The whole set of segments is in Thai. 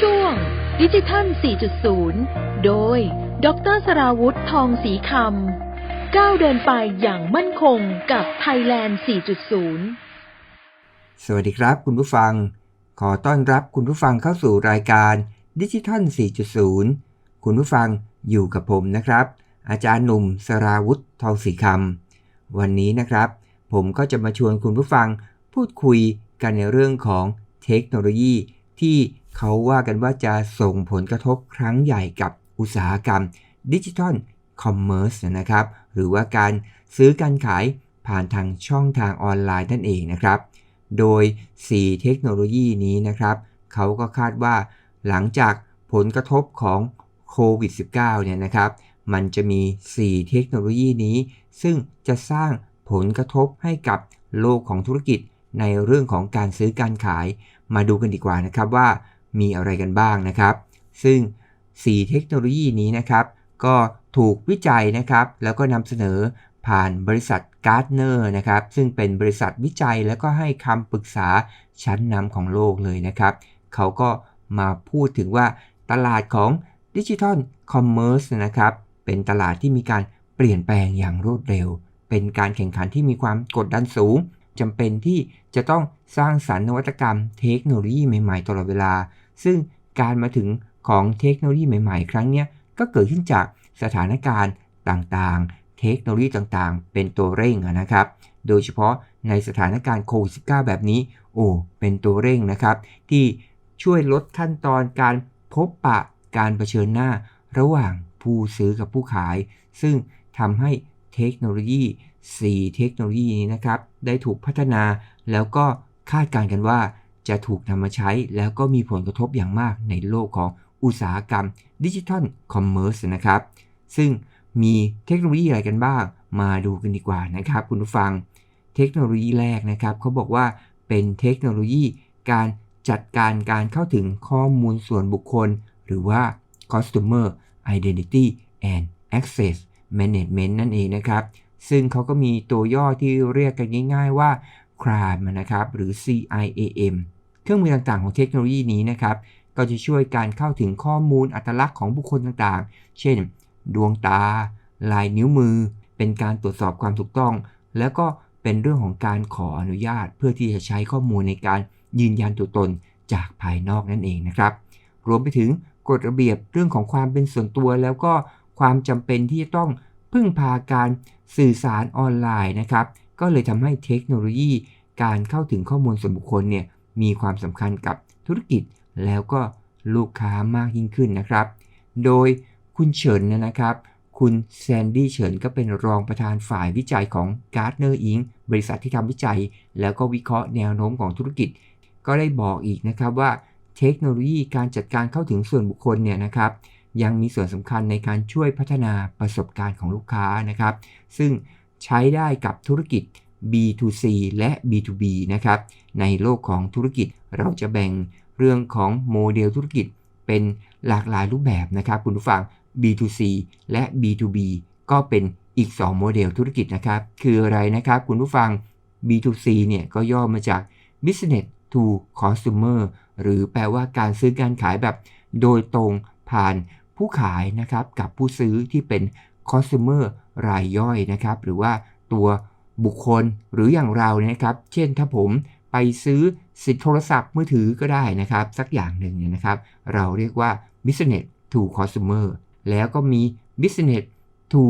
ช่วง ดิจิทัล 4.0 โดย ดรสราวุธทองศรีคำ ก้าวเดินไปอย่างมั่นคงกับไทยแลนด์ 4.0 สวัสดีครับคุณผู้ฟัง ขอต้อนรับคุณผู้ฟังเข้าสู่รายการดิจิทัล 4.0 คุณผู้ฟังอยู่กับผมนะครับ อาจารย์หนุ่มสราวุธทองศรีคำ วันนี้นะครับ ผมก็จะมาชวนคุณผู้ฟังพูดคุยกันในเรื่องของเทคโนโลยีที่ เขาว่ากันว่าจะส่งผลกระทบครั้งใหญ่กับอุตสาหกรรมดิจิทัลคอมเมอร์สนะครับ หรือว่าการซื้อการขายผ่านทางช่องทางออนไลน์นั่นเองนะครับ โดย 4 เทคโนโลยีนี้นะครับ เขาก็คาดว่าหลังจากผลกระทบของโควิด -19 เนี่ยนะครับ มันจะมี 4 เทคโนโลยีนี้ ซึ่งจะสร้างผลกระทบให้กับโลกของธุรกิจในเรื่องของการซื้อการขาย มาดูกันดีกว่านะครับว่า มีอะไรกันบ้างนะครับ ซึ่ง 4 เทคโนโลยีนี้นะครับ ก็ถูกวิจัยนะครับ แล้วก็นำเสนอผ่านบริษัทการ์ดเนอร์นะครับ ซึ่งเป็นบริษัทวิจัยแล้วก็ให้คำปรึกษาชั้นนำของโลกเลยนะครับ เขาก็มาพูดถึงว่าตลาดของดิจิทัลคอมเมอร์สนะครับ เป็นตลาดที่มีการเปลี่ยนแปลงอย่างรวดเร็ว เป็นการแข่งขันที่มีความกดดันสูง จำเป็นที่จะต้องสร้างสรรค์นวัตกรรมเทคโนโลยีใหม่ๆตลอดเวลา ซึ่งการมาถึงของเทคโนโลยีใหม่ๆ ครั้งนี้ก็เกิดขึ้นจากสถานการณ์ต่างๆ เทคโนโลยีต่างๆ เป็นตัวเร่งนะครับ โดยเฉพาะในสถานการณ์โควิด -19 แบบนี้ โอ้ เป็นตัวเร่งนะครับ ที่ช่วยลดขั้นตอนการพบปะการเผชิญหน้า ระหว่างผู้ซื้อกับผู้ขาย ซึ่งทำให้เทคโนโลยี 4 เทคโนโลยีนี้นะครับ ได้ถูกพัฒนาแล้วก็คาดการณ์กันว่า จะถูกนำมาใช้แล้วก็มีผลกระทบอย่างมากในโลกของอุตสาหกรรมดิจิทัลคอมเมอร์สนะครับ ซึ่งมีเทคโนโลยีอะไรกันบ้าง มาดูกันดีกว่านะครับ คุณผู้ฟัง เทคโนโลยีแรกนะครับเขาบอกว่าเป็นเทคโนโลยีการจัดการการเข้าถึงข้อมูลส่วนบุคคล หรือว่า customer identity and access management นั่นเองนะครับ ซึ่งเขาก็มีตัวย่อที่เรียกกันง่าย ๆ ว่า CRAM นะครับหรือ CIAM เครื่องมือต่างๆของเทคโนโลยีนี้นะครับก็จะช่วยการเข้าถึงข้อมูลอัตลักษณ์ของบุคคลต่างๆ เช่น ดวงตา ลายนิ้วมือ เป็นการตรวจสอบความถูกต้อง แล้วก็เป็นเรื่องของการขออนุญาต เพื่อที่จะใช้ข้อมูลในการยืนยันตัวตนจากภายนอกนั่นเองนะครับ รวมไปถึงกฎระเบียบเรื่องของความเป็นส่วนตัว แล้วก็ความจำเป็นที่จะต้อง พึ่งพาการสื่อสารออนไลน์นะครับ ก็เลยทำให้เทคโนโลยีการเข้าถึงข้อมูลส่วนบุคคลเนี่ยมีความสำคัญกับธุรกิจแล้วก็ลูกค้ามากยิ่งขึ้นนะครับ โดยคุณเฉินนะครับ คุณแซนดี้เฉินก็เป็นรองประธานฝ่ายวิจัยของ Gartner Inc. บริษัทที่ทำวิจัย แล้วก็วิเคราะห์แนวโน้มของธุรกิจ ก็ได้บอกอีกนะครับว่าเทคโนโลยีการจัดการเข้าถึงส่วนบุคคลเนี่ยนะครับ ยังมีส่วนสำคัญในการช่วยพัฒนาประสบการณ์ของลูกค้านะครับ ซึ่งใช้ได้กับธุรกิจ B2C และ B2B นะครับ ในโลกของธุรกิจเราจะแบ่งเรื่องของโมเดลธุรกิจเป็นหลากหลายรูปแบบนะครับคุณผู้ฟัง B2C และ B2B ก็เป็นอีก 2 โมเดลธุรกิจนะครับ คืออะไรนะครับคุณผู้ฟัง B2C เนี่ยก็ย่อมาจาก Business to Consumer หรือแปลว่าการซื้อการขายแบบโดยตรงผ่าน ผู้ขายนะครับกับผู้ซื้อที่เป็น Consumer รายย่อยนะครับหรือว่าตัวบุคคลหรืออย่างเราเนี่ยนะครับ เช่นถ้าผมไปซื้อสิทธิโทรศัพท์มือถือก็ได้นะครับ สักอย่างหนึ่งเนี่ยนะครับ เราเรียกว่า business to consumer แล้วก็มี business to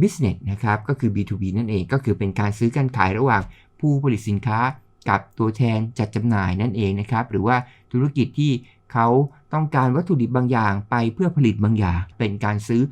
business นะครับก็คือ B2B นั่นเองก็คือเป็นการซื้อการขายระหว่างผู้ผลิตสินค้ากับตัวแทนจัดจำหน่ายนั่นเองนะครับ หรือว่าธุรกิจที่เขา ต้องการวัตถุดิบบางอย่างไปเพื่อผลิตบางอย่าง เป็นการซื้อ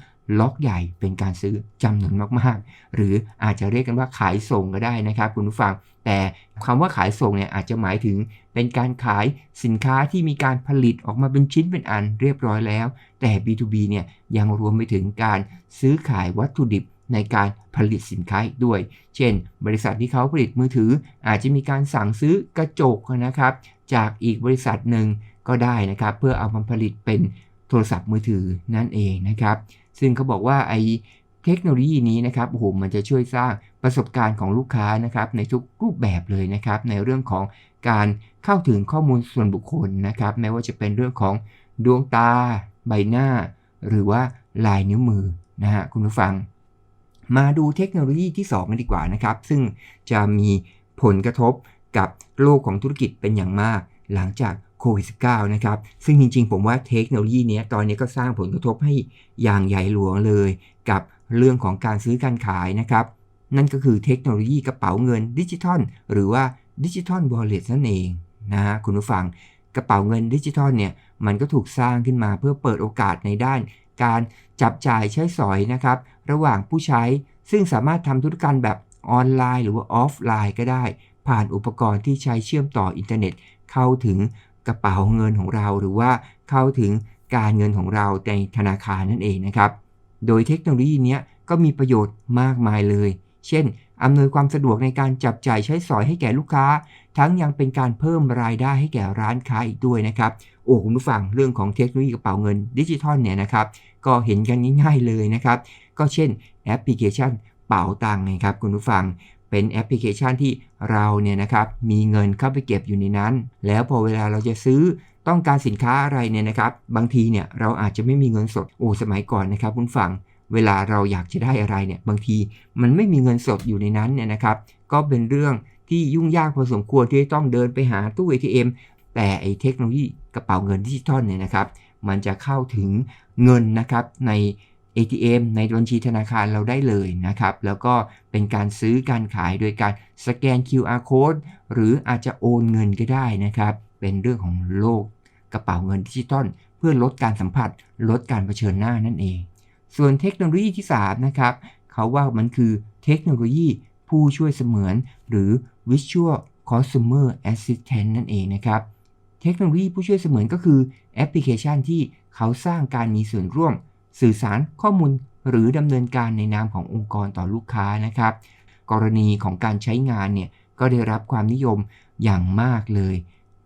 ล็อกใหญ่เป็นการซื้อจำนวนมากๆ หรืออาจจะเรียกกันว่าขายส่งก็ได้นะครับคุณผู้ฟัง แต่คำว่าขายส่งเนี่ยอาจจะหมายถึงเป็นการขายสินค้าที่มีการผลิตออกมาเป็นชิ้นเป็นอันเรียบร้อยแล้ว แต่ B2B เนี่ยยังรวมไปถึงการซื้อขายวัตถุดิบในการผลิตสินค้าด้วย เช่น บริษัทที่เขาผลิตมือถือ อาจจะมีการสั่งซื้อกระจกนะครับ จากอีกบริษัทหนึ่ง ก็ได้นะครับ เพื่อเอามาผลิตเป็นโทรศัพท์มือถือนั่นเองนะครับ ซึ่งเขาบอกว่าไอเทคโนโลยีนี้นะครับโอ้โหมันจะช่วยสร้างประสบการณ์ของลูกค้านะครับในทุกรูปแบบเลยนะครับ ในเรื่องของการเข้าถึงข้อมูลส่วนบุคคลนะครับ ไม่ว่าจะเป็นเรื่องของดวงตา ใบหน้า หรือว่าลายนิ้วมือนะฮะคุณผู้ฟัง มาดูเทคโนโลยีที่2กันดีกว่านะครับ ซึ่งจะมีผลกระทบกับโลกของธุรกิจเป็นอย่างมาก หลังจาก โควิด -19 นะครับ ซึ่งจริงๆ ผมว่าเทคโนโลยีนี้ตอนนี้ก็สร้างผลกระทบให้อย่างใหญ่หลวงเลย กับเรื่องของการซื้อการขายนะครับ นั่นก็คือเทคโนโลยีกระเป๋าเงินดิจิทัล หรือว่าดิจิทัลวอลเลตนั่นเองนะฮะคุณผู้ฟังกระเป๋าเงินดิจิทัลเนี่ยมันก็ถูกสร้างขึ้นมาเพื่อเปิดโอกาสในด้าน การจับจ่ายใช้สอยนะครับ ระหว่างผู้ใช้ซึ่งสามารถทำธุรกรรมแบบออนไลน์ หรือว่าออฟไลน์ก็ได้ ผ่านอุปกรณ์ที่ใช้เชื่อมต่ออินเทอร์เน็ต เข้าถึง กระเป๋าเงินของเรา หรือว่าเข้าถึงการเงินของเราในธนาคารนั่นเองนะครับ โดยเทคโนโลยีนี้ก็มีประโยชน์มากมายเลย เช่น อำนวยความสะดวกในการจับจ่ายใช้สอยให้แก่ลูกค้า ทั้งยังเป็นการเพิ่มรายได้ให้แก่ร้านค้าอีกด้วยนะครับ โอ้คุณผู้ฟังเรื่องของเทคโนโลยีกระเป๋าเงินดิจิทัลเนี่ยนะครับ ก็เห็นกันง่ายๆเลยนะครับ ก็เช่นแอปพลิเคชันเป๋าตังค์นะครับคุณผู้ฟัง เป็นแอปพลิเคชันที่เราเนี่ยนะครับมีเงินเข้าไปเก็บอยู่ในนั้น แล้วพอเวลาเราจะซื้อต้องการสินค้าอะไรเนี่ยนะครับ บางทีเนี่ยเราอาจจะไม่มีเงินสดโอ้สมัยก่อนนะครับคุณฟังเวลาเราอยากจะได้อะไรเนี่ยบางทีมันไม่มีเงินสดอยู่ในนั้นเนี่ยนะครับ ก็เป็นเรื่องที่ยุ่งยากพอสมควรที่ต้องเดินไปหาตู้ ATM แต่ไอเทคโนโลยีกระเป๋าเงินดิจิทัลเนี่ยนะครับ มันจะเข้าถึงเงินนะครับใน ATM ในบัญชีธนาคารเราได้เลยนะครับ แล้วก็เป็นการซื้อการขายโดยการสแกน QR code หรืออาจจะโอนเงินก็ได้นะครับ เป็นเรื่องของโลกกระเป๋าเงินดิจิตอลเพื่อลดการสัมผัส ลดการเผชิญหน้านั่นเอง ส่วนเทคโนโลยีที่ 3 นะครับ เขาว่ามันคือเทคโนโลยีผู้ช่วยเสมือน หรือ Visual Consumer Assistant นั่นเองนะครับ เทคโนโลยีผู้ช่วยเสมือนก็คือแอปพลิเคชันที่เขาสร้างการมีส่วนร่วม สื่อสารข้อมูลหรือดำเนินการในนามขององค์กรต่อลูกค้านะครับ กรณีของการใช้งานเนี่ยก็ได้รับความนิยมอย่างมากเลย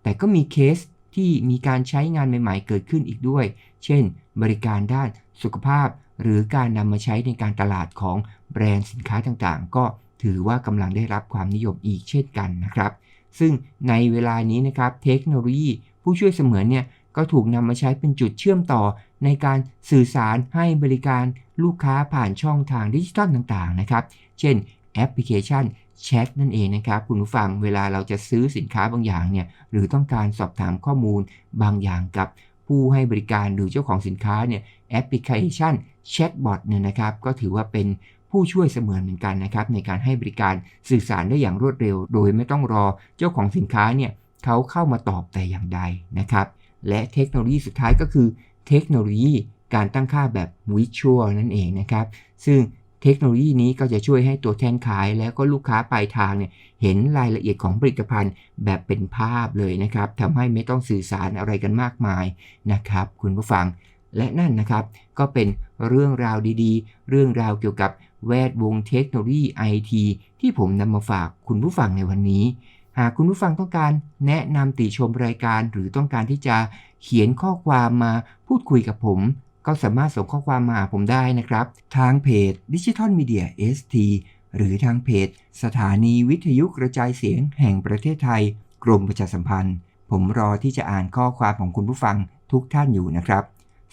แต่ก็มีเคสที่มีการใช้งานใหม่ ๆ เกิดขึ้นอีกด้วย เช่น บริการด้านสุขภาพ หรือการนำมาใช้ในการตลาดของแบรนด์สินค้าต่างๆ ก็ถือว่ากำลังได้รับความนิยมอีกเช่นกันนะครับ ซึ่งในเวลานี้นะครับเทคโนโลยีผู้ช่วยเสมือนเนี่ย ก็ถูกนำมาใช้เป็นจุดเชื่อมต่อในการสื่อสารให้บริการลูกค้าผ่านช่องทางดิจิทัลต่างๆนะครับ เช่นแอปพลิเคชันแชทนั่นเองนะครับคุณผู้ฟังเวลาเราจะซื้อสินค้าบางอย่างเนี่ยหรือต้องการสอบถามข้อมูลบางอย่างกับผู้ให้บริการหรือเจ้าของสินค้าเนี่ยแอปพลิเคชันแชทบอทเนี่ยนะครับก็ถือว่าเป็นผู้ช่วยเสมือนเหมือนกันนะครับในการให้บริการสื่อสารได้อย่างรวดเร็ว โดยไม่ต้องรอเจ้าของสินค้าเนี่ยเขาเข้ามาตอบแต่อย่างใดนะครับ และเทคโนโลยีสุดท้ายก็คือเทคโนโลยีการตั้งค่าแบบวิชวลนั่นเองนะครับ ซึ่งเทคโนโลยีนี้ก็จะช่วยให้ตัวแทนขายแล้วก็ลูกค้าปลายทางเนี่ยเห็นรายละเอียดของผลิตภัณฑ์แบบเป็นภาพเลยนะครับทำให้ไม่ต้องสื่อสารอะไรกันมากมายนะครับ คุณผู้ฟังและนั่นนะครับ ก็เป็นเรื่องราวดีๆ เรื่องราวเกี่ยวกับแวดวงเทคโนโลยีไอทีที่ผมนำมาฝากคุณผู้ฟังในวันนี้ หากคุณผู้ฟังต้องการแนะนำติชมรายการหรือต้องการที่จะเขียนข้อความมาพูดคุยกับผม ก็สามารถส่งข้อความมาหาผมได้นะครับ ทางเพจ Digital Media ST หรือทางเพจ สถานีวิทยุกระจายเสียงแห่งประเทศไทย กรมประชาสัมพันธ์ ผมรอที่จะอ่านข้อความของคุณผู้ฟังทุกท่านอยู่นะครับ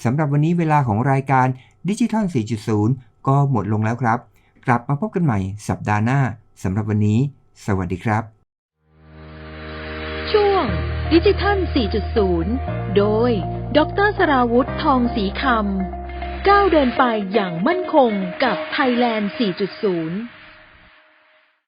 สำหรับวันนี้เวลาของรายการ Digital 4.0 ก็หมดลงแล้วครับ กลับมาพบกันใหม่สัปดาห์หน้าสำหรับวันนี้ สวัสดีครับ ดิจิทัล 4.0 โดย ดรสราวุธทองศรีคำ ก้าวเดินไปอย่างมั่นคงกับไทยแลนด์4.0